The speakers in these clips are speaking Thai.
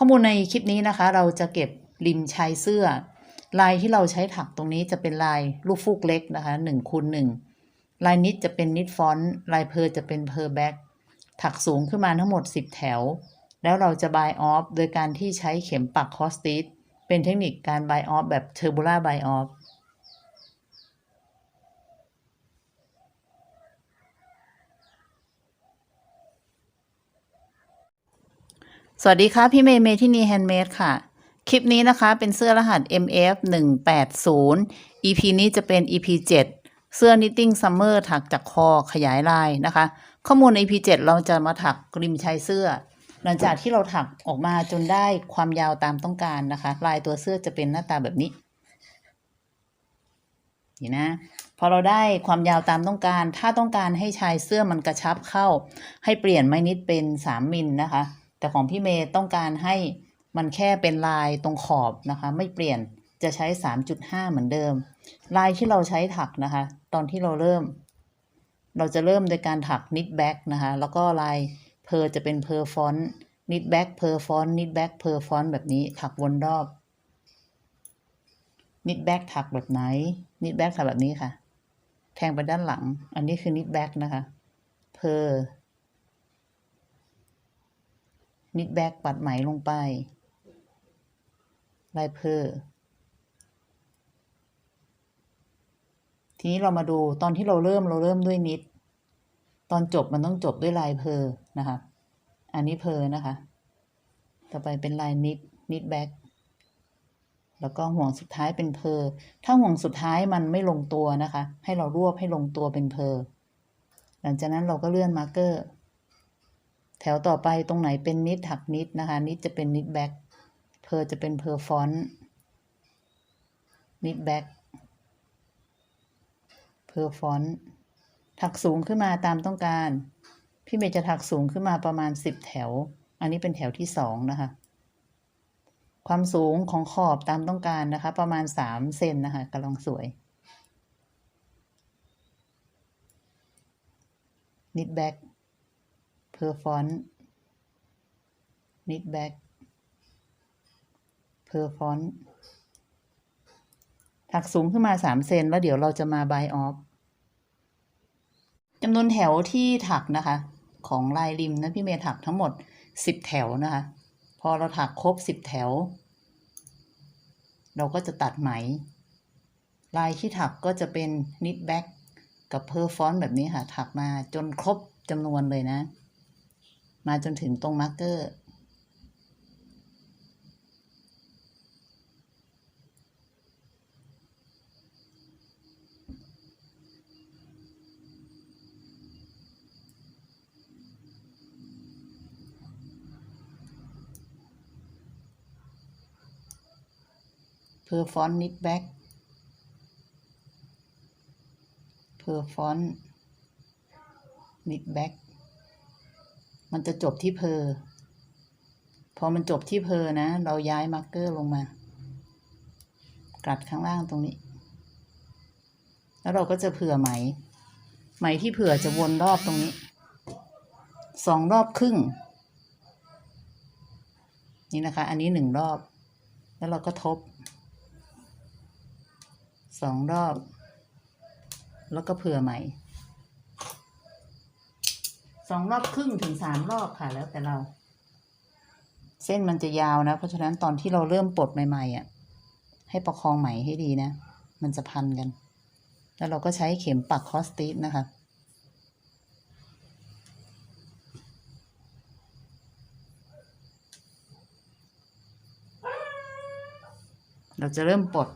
ข้อมูลในคลิปนี้นะคะ เราจะเก็บริมชายเสื้อ ลายที่เราใช้ถักตรงนี้จะเป็นลายลูกฟูกเล็กนะคะ1คูณ1ลายนิดจะเป็นนิดฟอนต์ลายเพอร์จะเป็นเพอร์แบ็กถักสูงขึ้นมาทั้งหมด 10 แถว แล้วเราจะบายออฟโดยการที่ใช้เข็มปักคอสติสเป็นเทคนิคการบายออฟแบบเทอร์บูล่าบายออฟ สวัสดีค่ะพี่เมย์เมที่นี่แฮนด์เมดค่ะ คลิปนี้นะคะเป็นเสื้อรหัส MF 180 EP นี้จะเป็น EP 7 เสื้อ Knitting Summer ถักจากคอขยายลายนะคะ ข้อมูลใน EP 7 เราจะมาถักริมชายเสื้อ หลังจากที่เราถักออกมาจนได้ความยาวตามต้องการนะคะ ลายตัวเสื้อจะเป็นหน้าตาแบบนี้นี่นะพอเราได้ความยาวตามต้องการ ถ้าต้องการให้ชายเสื้อมันกระชับเข้า ให้เปลี่ยนไม้นิดเป็น 3มิลนะคะ แต่ของพี่เมย์ต้องการให้มันแค่เป็นลายตรงขอบนะคะ ไม่เปลี่ยนจะใช้ 3.5 เหมือนเดิม ลายที่เราใช้ถักนะคะ ตอนที่เราเริ่ม เราจะเริ่มโดยการถักนิดแบ็กนะคะ แล้วก็ลายเพอจะเป็นเพอฟอนต์นิดแบ็กเพอฟอนต์นิดแบ็กเพอฟอนต์แบบนี้ถักวนรอบ นิดแบ็กถักแบบไหน นิดแบ็กถักแบบนี้ค่ะ แทงไปด้านหลัง อันนี้คือนิดแบ็กนะคะเพอ นิดแบ็กปัดไหมลงไป ลายเพอทีนี้เรามาดูตอนที่เราเริ่มเราเริ่มด้วยนิด ตอนจบมันต้องจบด้วยลายเพอนะคะ อันนี้เพอนะคะ ต่อไปเป็นลายนิดนิดแบ็กแล้วก็ห่วงสุดท้ายเป็นเพอถ้าห่วงสุดท้ายมันไม่ลงตัวนะคะ ให้เรารวบให้ลงตัวเป็นเพอหลังจากนั้นเราก็เลื่อนมาร์กเกอร์ แถวต่อไปตรงไหนเป็นนิดถักนิดนะคะ นิดจะเป็นนิดแบ็กเพอจะเป็นเพอฟอนต์นิดแบ็กเพอฟอนต์ถักสูงขึ้นมาตามต้องการ พี่เมย์จะถักสูงขึ้นมาประมาณ10แถว อันนี้เป็นแถวที่สองนะคะ ความสูงของขอบตามต้องการนะคะ ประมาณ3เซนนะคะกำลังสวย นิดแบ็ก เพอร์ฟอนต์นิดแบ็กเพอร์ฟอนต์ถักสูงขึ้นมา3เซนแล้วเดี๋ยวเราจะมาบายออฟจำนวนแถวที่ถักนะคะ ของลายริมนะพี่เมย์ถักทั้งหมด10แถวนะคะ พอเราถักครบ10แถว เราก็จะตัดไหม ลายที่ถักก็จะเป็นนิดแบ็กกับเพอร์ฟอนต์แบบนี้ค่ะ ถักมาจนครบจำนวนเลยนะ มาจนถึงตรงมาร์กเกอร์ เพอร์ฟอนต์นิดแบ็กเพอร์ฟอนต์นิดแบ็ก มันจะจบที่เพอพอมันจบที่เพอนะ เราย้ายมาร์กเกอร์ลงมา กลัดข้างล่างตรงนี้ แล้วเราก็จะเผื่อไหม ไหมที่เผื่อจะวนรอบตรงนี้ สองรอบครึ่ง นี่นะคะ อันนี้หนึ่งรอบ แล้วเราก็ทบ สองรอบ แล้วก็เผื่อไหม สองรอบครึ่งถึงสามรอบค่ะ แล้วแต่เรา เส้นมันจะยาวนะ เพราะฉะนั้นตอนที่เราเริ่มปลดใหม่ๆอะ ให้ประคองไหมให้ดีนะ มันจะพันกัน แล้วเราก็ใช้เข็มปักคอสติสนะคะเราจะเริ่มปลด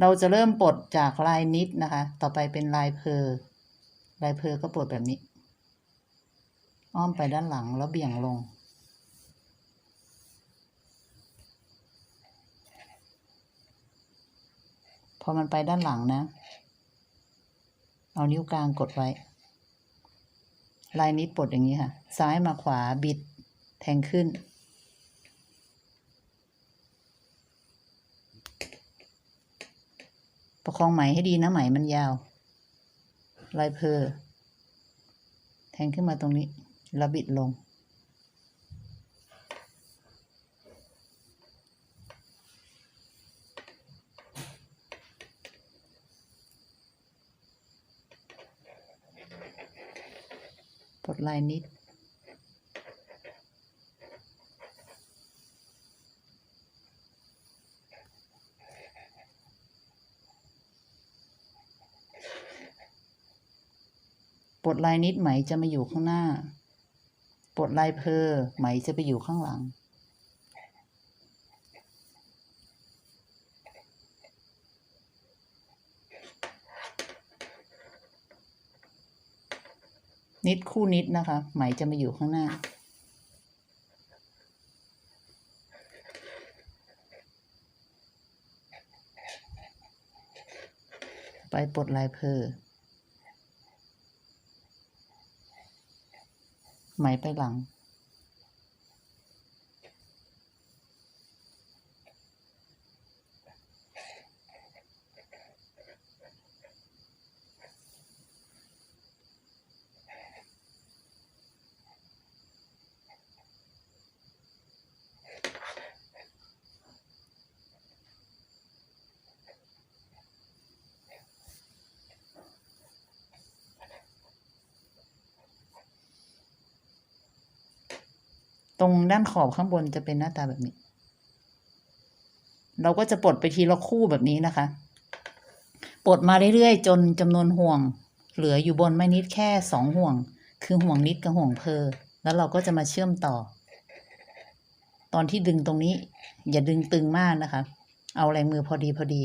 เราจะเริ่มปลดจากลายนิดนะคะ ต่อไปเป็นลายเพอลายเพอก็ปลดแบบนี้ อ้อมไปด้านหลังแล้วเบี่ยงลง พอมันไปด้านหลังนะ เอานิ้วกลางกดไว้ ลายนิดปลดอย่างนี้ค่ะ ซ้ายมาขวาบิดแทงขึ้น ประคองไหมให้ดีนะไหมมันยาวลายเพอแทงขึ้นมาตรงนี้แล้วบิดลง ปลดลายนิด ปลดลายนิดไหมจะมาอยู่ข้างหน้าปลดลายเพอไหมจะไปอยู่ข้างหลัง นิดคู่นิดนะคะ ไหมจะมาอยู่ข้างหน้าไปปลดลายเพอ ไหมไปหลัง รงด้านขอบข้างบนจะเป็นหน้าตาแบบนี้ เราก็จะปลดไปทีละคู่แบบนี้นะคะ ปลดมาเรื่อยๆ จนจำนวนห่วง เหลืออยู่บนไม่นิดแค่สองห่วง คือห่วงนิดกับห่วงเพอแล้วเราก็จะมาเชื่อมต่อ ตอนที่ดึงตรงนี้ อย่าดึงตึงมากนะคะ เอาแรงมือพอดีพอดี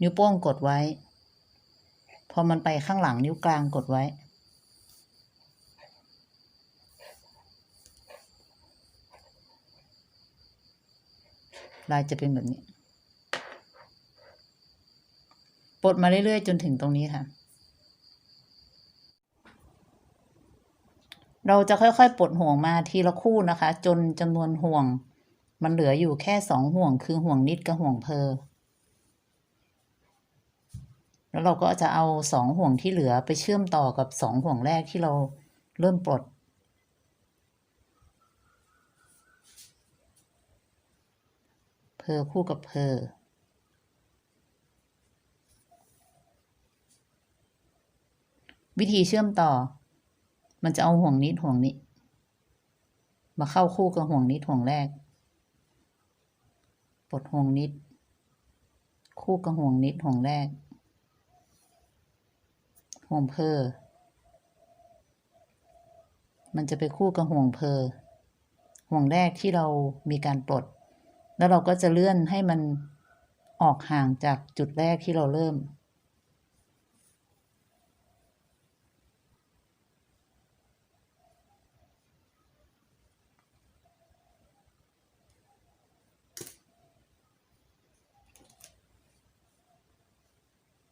นิ้วโป้งกดไว้ พอมันไปข้างหลังนิ้วกลางกดไว้ ลายจะเป็นแบบนี้ปลดมาเรื่อยๆ จนถึงตรงนี้ค่ะ เราจะค่อยๆปลดห่วงมาทีละคู่นะคะ จนจำนวนห่วง มันเหลืออยู่แค่สองห่วง คือห่วงนิดกับห่วงเพอแล้วเราก็จะเอาสองห่วงที่เหลือไปเชื่อมต่อกับสองห่วงแรกที่เราเริ่มปลด เพ อคู่กับเพอวิธีเชื่อมต่อ มันจะเอาห่วงนิดห่วงนี้ มาเข้าคู่กับห่วงนิดห่วงแรก ปลดห่วงนิด คู่กับห่วงนิดห่วงแรก ห่วงเพอมันจะไปคู่กับห่วงเพอห่วงแรกที่เรามีการปลด แล้วเราก็จะเลื่อนให้มันออกห่างจากจุดแรกที่เราเริ่ม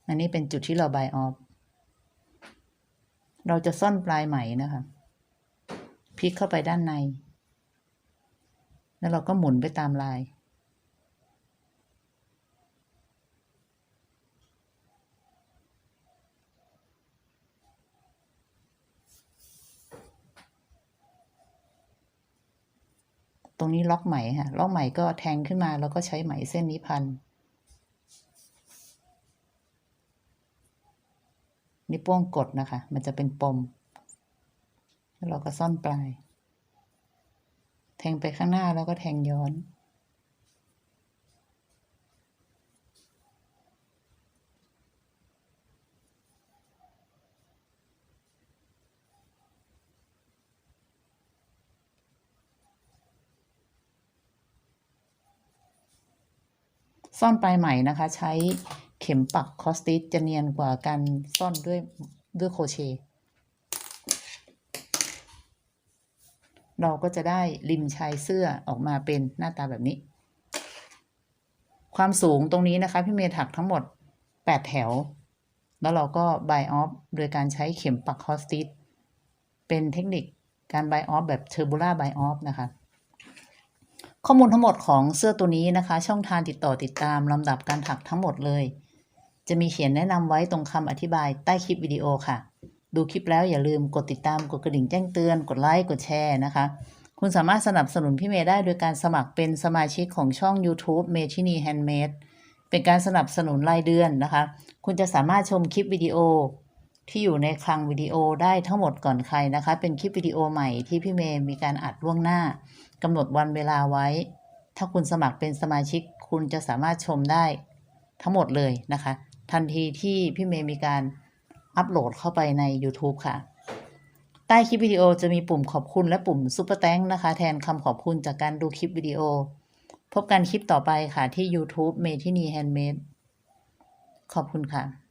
อันนี้เป็นจุดที่เราบายออฟ เราจะซ่อนปลายไหมนะคะพลิกเข้าไปด้านใน แล้วเราก็หมุนไปตามลาย ตรงนี้ล็อกไหมค่ะล็อกไหมก็แทงขึ้นมาแล้วก็ใช้ไหมเส้นนี้พัน นิ้วโป้งกดนะคะ มันจะเป็นปม แล้วเราก็ซ่อนปลาย แทงไปข้างหน้าแล้วก็แทงย้อน ซ่อนปลายไหมนะคะ ใช้เข็มปักคอสติสจะเนียนกว่าการซ่อนด้วยด้วยโคเชเราก็จะได้ริมชายเสื้อออกมาเป็นหน้าตาแบบนี้ ความสูงตรงนี้นะคะ พี่เมย์ถักทั้งหมด 8 แถว แล้วเราก็บายออฟโดยการใช้เข็มปักคอสติสเป็นเทคนิคการบายออฟแบบเทอร์บูล่าบายออฟนะคะ ข้อมูลทั้งหมดของเสื้อตัวนี้นะคะ ช่องทางติดต่อติดตามลำดับการถักทั้งหมดเลย จะมีเขียนแนะนำไว้ตรงคำอธิบายใต้คลิปวิดีโอค่ะ ดูคลิปแล้วอย่าลืมกดติดตามกดกระดิ่งแจ้งเตือน กดไลค์กดแชร์นะคะ คุณสามารถสนับสนุนพี่เมย์ได้โดยการสมัครเป็นสมาชิกของช่อง YouTube เมทินีแฮนด์เมดเป็นการสนับสนุนรายเดือนนะคะ คุณจะสามารถชมคลิปวิดีโอ ที่อยู่ในคลังวิดีโอได้ทั้งหมดก่อนใครนะคะ เป็นคลิปวิดีโอใหม่ที่พี่เมย์มีการอัดล่วงหน้ากำหนดวันเวลาไว้ ถ้าคุณสมัครเป็นสมาชิกคุณจะสามารถชมได้ทั้งหมดเลยนะคะ ทันทีที่พี่เมย์มีการอัปโหลดเข้าไปใน YouTube ค่ะ ใต้คลิปวิดีโอจะมีปุ่มขอบคุณและปุ่มซุปเปอร์แตงนะคะ แทนคำขอบคุณจากการดูคลิปวิดีโอ พบกันคลิปต่อไปค่ะที่ YouTube เมทินีแฮนด์เมดขอบคุณค่ะ